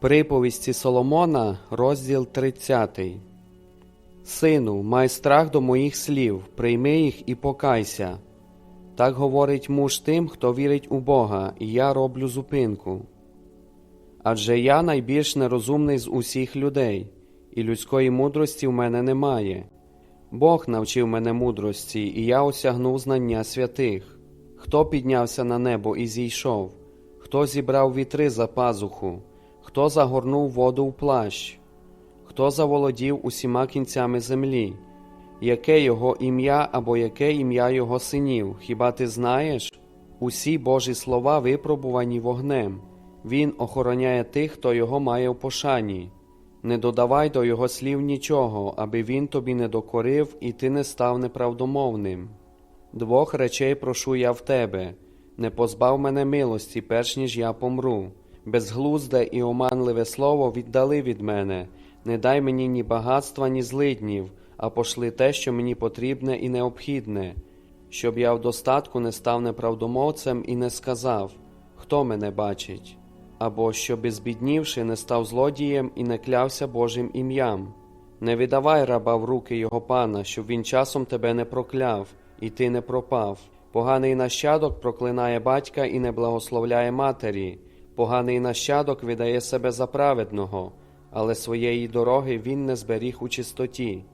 Приповісті Соломона, розділ 30. Сину, май страх до моїх слів, прийми їх і покайся. Так говорить муж тим, хто вірить у Бога, і я роблю зупинку. Адже я найбільш нерозумний з усіх людей, і людської мудрості в мене немає. Бог навчив мене мудрості, і я осягнув знання святих. Хто піднявся на небо і зійшов, хто зібрав вітри за пазуху, хто загорнув воду в плащ, хто заволодів усіма кінцями землі, яке його ім'я або яке ім'я його синів, хіба ти знаєш? Усі Божі слова випробувані вогнем. Він охороняє тих, хто його має в пошані. Не додавай до його слів нічого, аби він тобі не докорив і ти не став неправдомовним. Двох речей прошу я в тебе не позбав мене милості, перш ніж я помру. Безглузде і оманливе слово віддали від мене, не дай мені ні багатства, ні злиднів, а пошли те, що мені потрібне і необхідне, щоб я в достатку не став неправдомовцем і не сказав, хто мене бачить, або щоби збіднівши, не став злодієм і не клявся Божим ім'ям. Не віддавай раба в руки його пана, щоб він часом тебе не прокляв, і ти не пропав. Поганий нащадок проклинає батька і не благословляє матері, поганий нащадок видає себе за праведного, але своєї дороги він не зберіг у чистоті.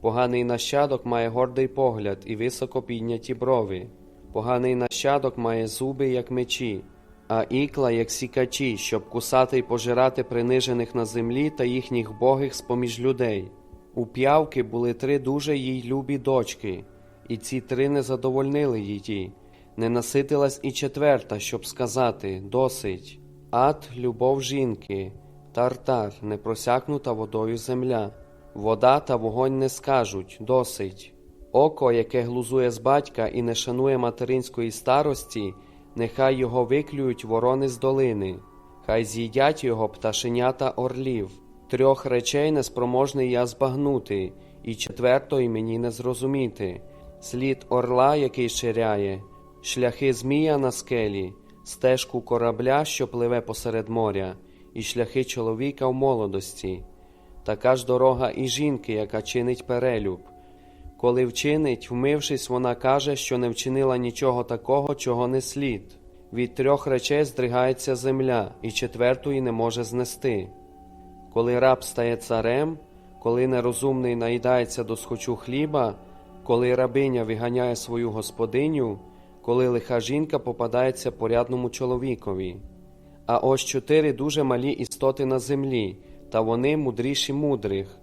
Поганий нащадок має гордий погляд і високо підняті брови. Поганий нащадок має зуби, як мечі, а ікла, як сікачі, щоб кусати й пожирати принижених на землі та їхніх богих з-поміж людей. У п'явки були три дуже їй любі дочки, і ці три не задовольнили її. Не наситилась і четверта, щоб сказати досить. Ад, любов жінки, тартар, не просякнута водою земля. Вода та вогонь не скажуть досить. Око, яке глузує з батька і не шанує материнської старості, нехай його виклюють ворони з долини, хай з'їдять його пташенята орлів. Трьох речей неспроможний я збагнути, і четвертої мені не зрозуміти. Слід орла, який ширяє, шляхи змія на скелі, стежку корабля, що пливе посеред моря, і шляхи чоловіка в молодості. Така ж дорога і жінки, яка чинить перелюб. Коли вчинить, вмившись, вона каже, що не вчинила нічого такого, чого не слід. Від трьох речей здригається земля, і четвертої не може знести. Коли раб стає царем, коли нерозумний наїдається до схочу хліба, коли рабиня виганяє свою господиню, коли лиха жінка попадається порядному чоловікові. А ось чотири дуже малі істоти на землі, та вони мудріші мудрих,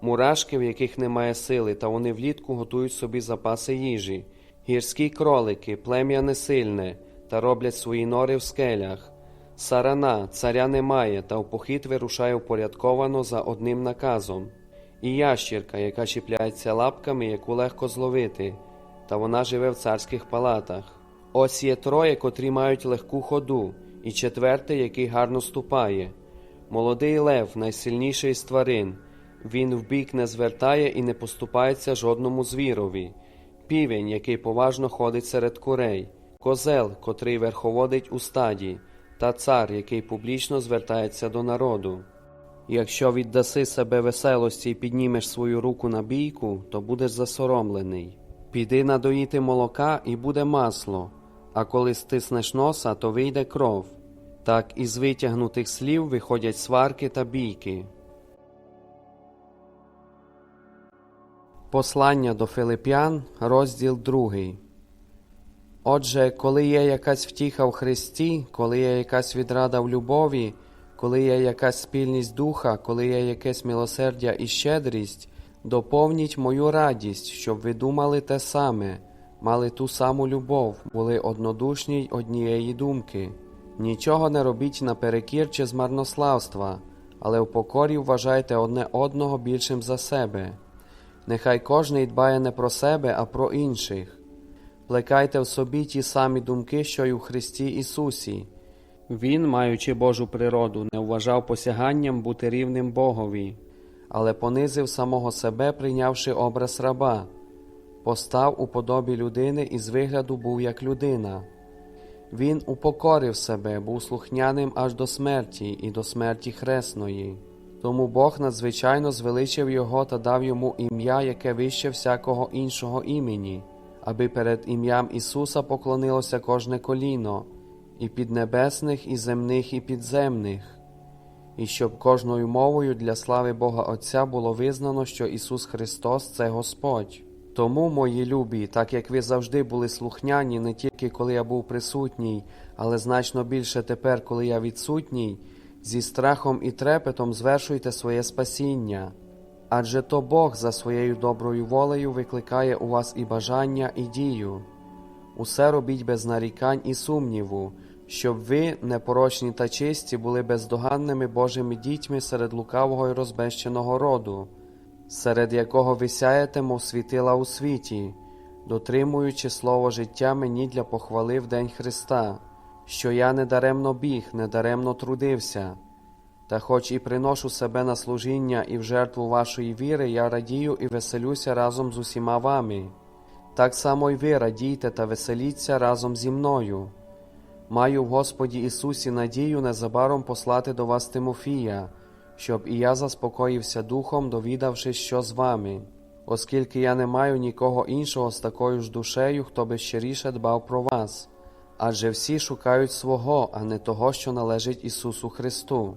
мурашки, в яких немає сили, та вони влітку готують собі запаси їжі, гірські кролики, плем'я несильне, та роблять свої нори в скелях. Сарана, царя немає, та в похід вирушає впорядковано за одним наказом. І ящірка, яка чіпляється лапками, яку легко зловити, та вона живе в царських палатах. Ось є троє, котрі мають легку ходу, і четвертий, який гарно ступає. Молодий лев, найсильніший з тварин, він вбік не звертає і не поступається жодному звірові, півень, який поважно ходить серед курей, козел, котрий верховодить у стаді, та цар, який публічно звертається до народу. Якщо віддаси себе веселості і піднімеш свою руку на бійку, то будеш засоромлений. Піди надоїти молока і буде масло, а коли стиснеш носа, то вийде кров. Так із витягнутих слів виходять сварки та бійки. Послання до Филип'ян, розділ 2. Отже, коли є якась втіха в Христі, коли є якась відрада в любові, коли є якась спільність духа, коли є якесь милосердя і щедрість, доповніть мою радість, щоб ви думали те саме, мали ту саму любов, були однодушні й однієї думки. Нічого не робіть наперекір чи з марнославства, але в покорі вважайте одне одного більшим за себе. Нехай кожний дбає не про себе, а про інших. Плекайте в собі ті самі думки, що й у Христі Ісусі. Він, маючи Божу природу, не вважав посяганням бути рівним Богові, але понизив самого себе, прийнявши образ раба, постав у подобі людини і з вигляду був як людина. Він упокорив себе, був слухняним аж до смерті і до смерті хресної. Тому Бог надзвичайно звеличив його та дав йому ім'я, яке вище всякого іншого імені, аби перед ім'ям Ісуса поклонилося кожне коліно, і піднебесних, і земних, і підземних, і щоб кожною мовою для слави Бога Отця було визнано, що Ісус Христос це Господь. Тому, мої любі, так як ви завжди були слухняні не тільки коли я був присутній, але значно більше тепер, коли я відсутній, зі страхом і трепетом звершуйте своє спасіння. Адже то Бог за своєю доброю волею викликає у вас і бажання, і дію. Усе робіть без нарікань і сумніву, щоб ви, непорочні та чисті, були бездоганними Божими дітьми серед лукавого і розбещеного роду, серед якого ви сяєте, мов світила у світі, дотримуючи слово життя мені для похвали в день Христа, що я недаремно біг, недаремно трудився. Та хоч і приношу себе на служіння і в жертву вашої віри, я радію і веселюся разом з усіма вами. Так само й ви радійте та веселіться разом зі мною. Маю в Господі Ісусі надію незабаром послати до вас Тимофія, щоб і я заспокоївся духом, довідавшись, що з вами, оскільки я не маю нікого іншого з такою ж душею, хто би щиріше дбав про вас, адже всі шукають свого, а не того, що належить Ісусу Христу.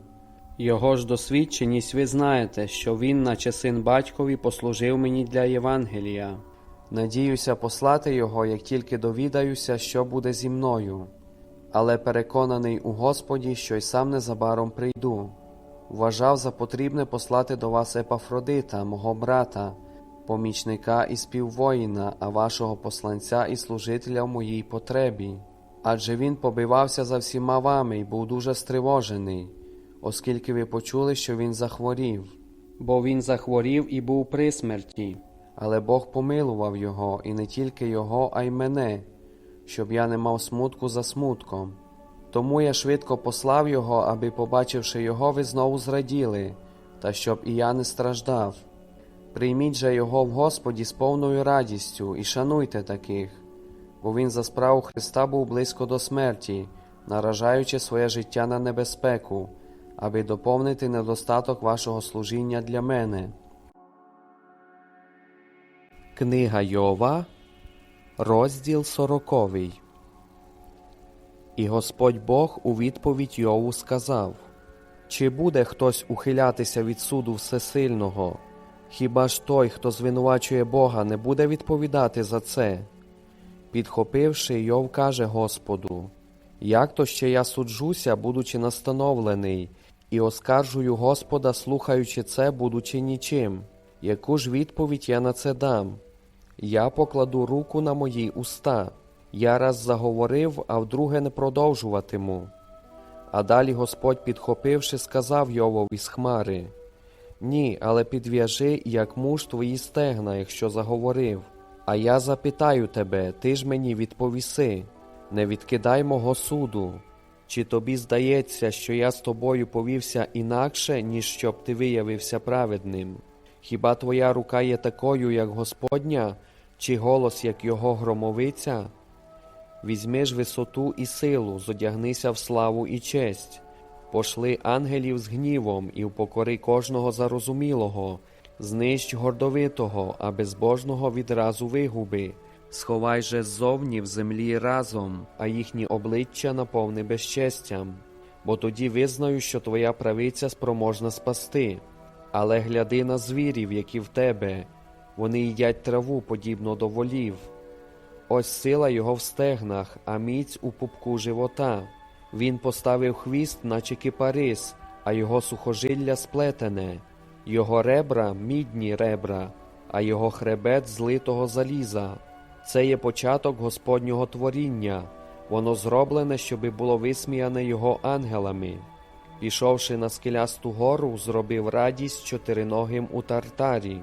Його ж досвідченість ви знаєте, що Він, наче син батькові, послужив мені для Євангелія. Надіюся послати Його, як тільки довідаюся, що буде зі мною, але переконаний у Господі, що й сам незабаром прийду. Вважав за потрібне послати до вас Епафродита, мого брата, помічника і співвоїна, а вашого посланця і служителя в моїй потребі. Адже він побивався за всіма вами і був дуже стривожений, оскільки ви почули, що він захворів. Бо він захворів і був при смерті, але Бог помилував його, і не тільки його, а й мене, щоб я не мав смутку за смутком. Тому я швидко послав його, аби, побачивши його, ви знову зраділи, та щоб і я не страждав. Прийміть же його в Господі з повною радістю і шануйте таких, бо він за справу Христа був близько до смерті, наражаючи своє життя на небезпеку, аби доповнити недостаток вашого служіння для мене. Книга Йова, розділ сороковий. І Господь Бог у відповідь Йову сказав: Чи буде хтось ухилятися від суду Всесильного? Хіба ж той, хто звинувачує Бога, не буде відповідати за це? Підхопивши, Йов каже Господу: Як то ще я суджуся, будучи настановлений, і оскаржую Господа, слухаючи це, будучи нічим? Яку ж відповідь я на це дам? Я покладу руку на мої уста. Я раз заговорив, а вдруге не продовжуватиму. А далі Господь, підхопивши, сказав Йовові з хмари: Ні, але підв'яжи, як муж твої стегна, якщо заговорив. А я запитаю тебе, ти ж мені відповіси, не відкидай мого суду. Чи тобі здається, що я з тобою повівся інакше, ніж щоб ти виявився праведним? Хіба твоя рука є такою, як Господня, чи голос, як його громовиця? Візьми ж висоту і силу, зодягнися в славу і честь, пошли ангелів з гнівом і впокори кожного зарозумілого, знищ гордовитого, а безбожного відразу вигуби. Сховай же ззовні в землі разом, а їхні обличчя наповни безчестям, бо тоді визнаю, що твоя правиця спроможна спасти. Але гляди на звірів, які в тебе, вони їдять траву, подібно до волів. Ось сила його в стегнах, а міць у пупку живота. Він поставив хвіст, наче кипарис, а його сухожилля сплетене, його ребра мідні ребра, а його хребет злитого заліза. Це є початок Господнього творіння, воно зроблене, щоби було висміяне його ангелами. Пішовши на скелясту гору, зробив радість чотириногим у тартарі.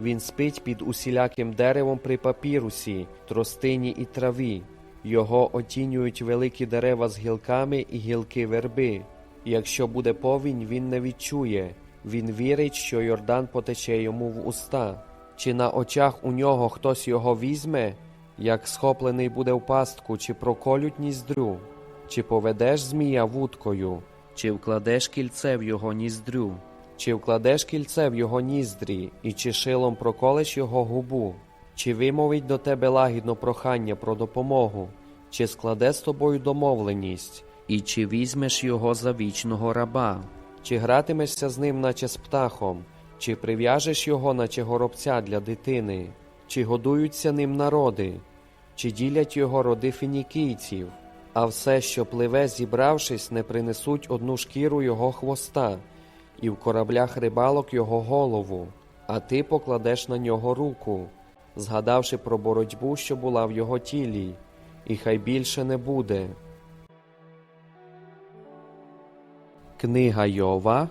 Він спить під усіляким деревом при папірусі, тростині і траві. Його отінюють великі дерева з гілками і гілки верби. Якщо буде повінь, він не відчує. Він вірить, що Йордан потече йому в уста. Чи на очах у нього хтось його візьме? як схоплений буде в пастку, чи проколють ніздрю, чи поведеш змія вудкою, чи вкладеш кільце в його ніздрю, чи вкладеш кільце в його ніздрі, і чи шилом проколеш його губу, чи вимовить до тебе лагідно прохання про допомогу, чи складе з тобою домовленість, і чи візьмеш його за вічного раба, чи гратимешся з ним, наче з птахом, чи прив'яжеш його, наче горобця для дитини, чи годуються ним народи, чи ділять його роди фінікійців, а все, що пливе, зібравшись, не принесуть одну шкіру його хвоста, і в кораблях рибалок його голову, а ти покладеш на нього руку, згадавши про боротьбу, що була в його тілі, і хай більше не буде. Книга Йова,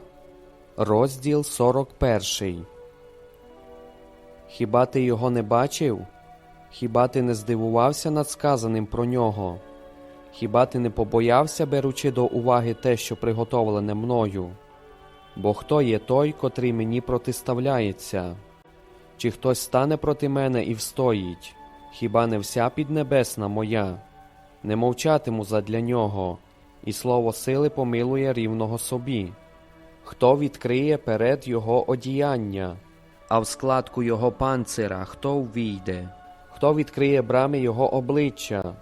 розділ 41. Хіба ти його не бачив? Хіба ти не здивувався над сказаним про нього? Хіба ти не побоявся, беручи до уваги те, що приготовлене мною? Бо хто є той, котрий мені протиставляється? Чи хтось стане проти мене і встоїть? Хіба не вся піднебесна моя? Не мовчатиму задля нього, і слово сили помилує рівного собі. Хто відкриє перед його одіяння, а в складку його панцира хто ввійде? Хто відкриє брами його обличчя,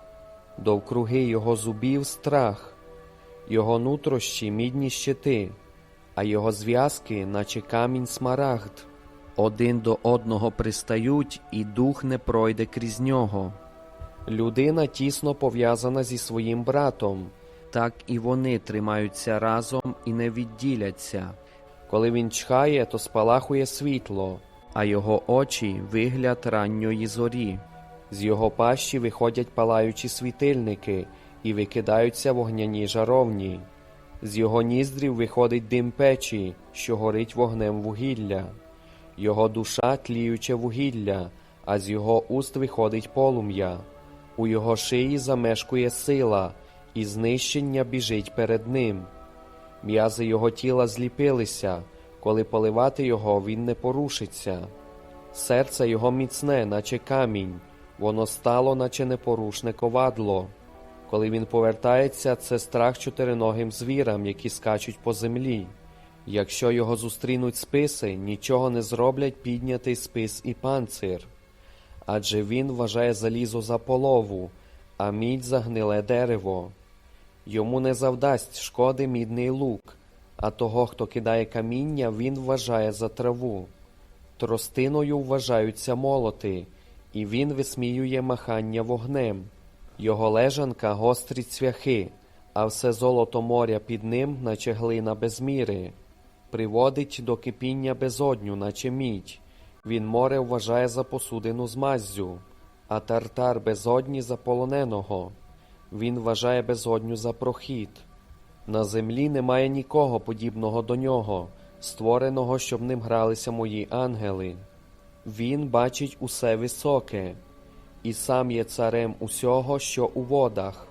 довкруги його зубів страх, його нутрощі мідні щити, а його зв'язки, наче камінь смарагд. Один до одного пристають, і дух не пройде крізь нього. Людина тісно пов'язана зі своїм братом, так і вони тримаються разом і не відділяться. Коли він чхає, то спалахує світло, а його очі вигляд ранньої зорі. З його пащі виходять палаючі світильники і викидаються вогняні жаровні. З його ніздрів виходить дим печі, що горить вогнем вугілля. Його душа тліюче вугілля, а з його уст виходить полум'я. У його шиї замешкує сила, і знищення біжить перед ним. М'язи його тіла зліпилися, коли поливати його він не порушиться. Серце його міцне, наче камінь, воно стало, наче непорушне ковадло. Коли він повертається, це страх чотириногим звірам, які скачуть по землі. Якщо його зустрінуть списи, нічого не зроблять піднятий спис і панцир. Адже він вважає залізо за полову, а мідь за гниле дерево. Йому не завдасть шкоди мідний лук, а того, хто кидає каміння, він вважає за траву. Тростиною вважаються молоти, і він висміює махання вогнем. Його лежанка гострі цвяхи, а все золото моря під ним, наче глина без міри. Приводить до кипіння безодню, наче мідь. Він море вважає за посудину з маззю, а тартар безодні за полоненого. Він вважає безодню за прохід. На землі немає нікого подібного до нього, створеного, щоб ним гралися мої ангели. Він бачить усе високе, і сам є царем усього, що у водах.